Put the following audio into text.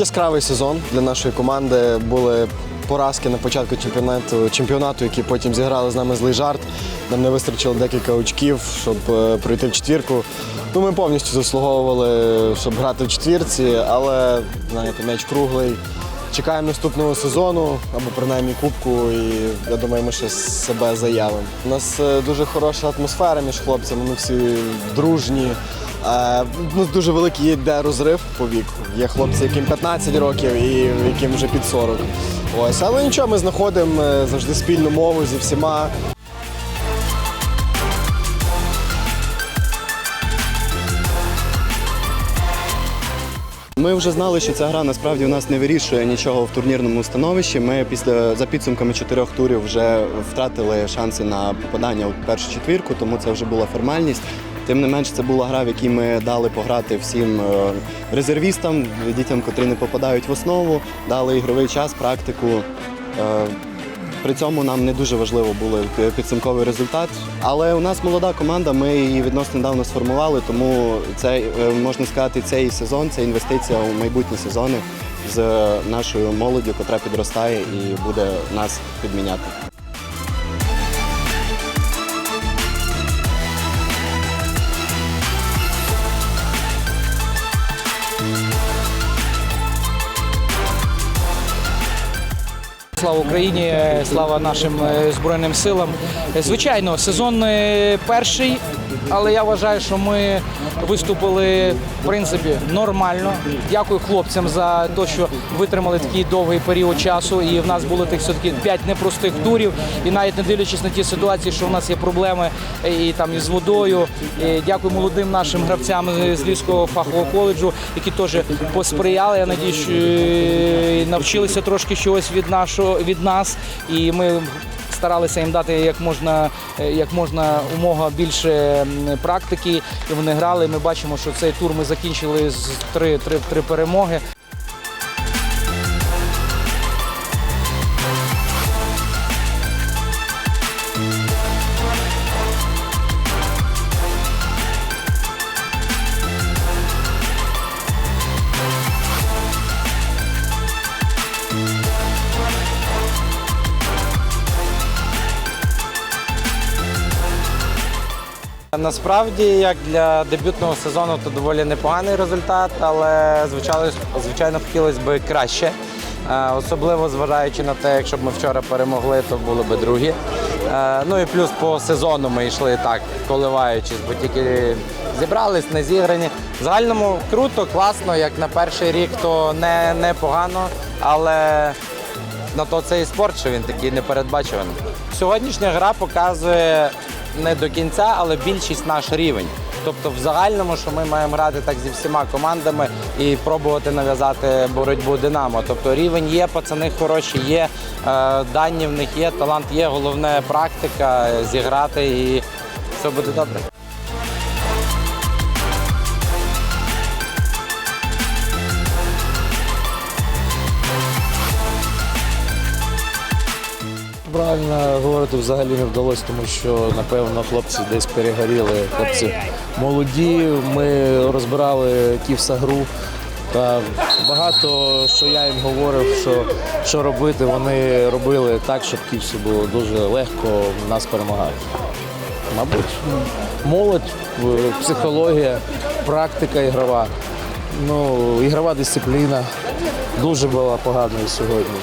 яскравий сезон для нашої команди. Були поразки на початку чемпіонату, чемпіонату, які потім зіграли з нами злий жарт. Нам не вистачило декілька очків, щоб е, пройти в четвірку. Ну, ми повністю заслуговували, щоб грати в четвірці, але знаєте, м'яч круглий. Чекаємо наступного сезону або принаймні кубку, і я думаю, ми ще себе заявимо. У нас е, дуже хороша атмосфера між хлопцями, ми всі дружні. Ну, дуже великий є де розрив по віку. Є хлопці, яким 15 років і яким вже під 40. Ось, але нічого, ми знаходимо е, завжди спільну мову зі всіма. Ми вже знали, що ця гра насправді у нас не вирішує нічого в турнірному становищі. Ми після за підсумками чотирьох турів вже втратили шанси на попадання у першу четвірку, тому це вже була формальність. Тим не менш, це була гра, в якій ми дали пограти всім е, резервістам, дітям, котрі не попадають в основу, дали ігровий час, практику. Е, При цьому нам не дуже важливо був підсумковий результат. Але у нас молода команда, ми її відносно недавно сформували, тому це е, можна сказати, цей сезон це інвестиція у майбутні сезони з нашою молоддю, яка підростає і буде нас підміняти. Слава Україні, слава нашим е, збройним силам. Е, Звичайно, сезон е, перший, але я вважаю, що ми виступили в принципі нормально. Дякую хлопцям за те, що витримали такий довгий період часу. І в нас було тих все-таки п'ять непростих турів. І навіть не дивлячись на ті ситуації, що в нас є проблеми е, і там із водою. е, Дякую молодим нашим гравцям з Львівського фахового коледжу, які теж посприяли. Я надію, що е, навчилися трошки чогось від нашого від нас, і ми. Старалися їм дати як можна, е, як можна умога більше практики. І вони грали. Ми бачимо, що цей тур ми закінчили з три, три, три перемоги. Насправді, як для дебютного сезону, то доволі непоганий результат, але звичайно, звичайно хотілося б краще. Е, Особливо зважаючи на те, якщо б ми вчора перемогли, то були б другі. Е, Ну і плюс по сезону ми йшли так, коливаючись, бо тільки зібрались, не зіграні. В загальному круто, класно, як на перший рік, то не, не але на то це і спорт, що він такий непередбачуваний. Сьогоднішня гра показує не до кінця, але більшість наш рівень. Тобто, в загальному, що ми маємо грати так зі всіма командами і пробувати нав'язати боротьбу Динамо. Тобто рівень є, пацани хороші, є, е, дані в них є, талант є, головне практика, зіграти і все буде добре. Правильно говорити взагалі не вдалося, тому що напевно хлопці десь перегоріли. Хлопці молоді. Ми розбирали ківса гру. Та багато що я їм говорив, що, що робити, вони робили так, щоб ківсу було дуже легко нас перемагати. Мабуть, молодь, психологія, практика ігрова. Ну, ігрова дисципліна дуже була поганою сьогодні.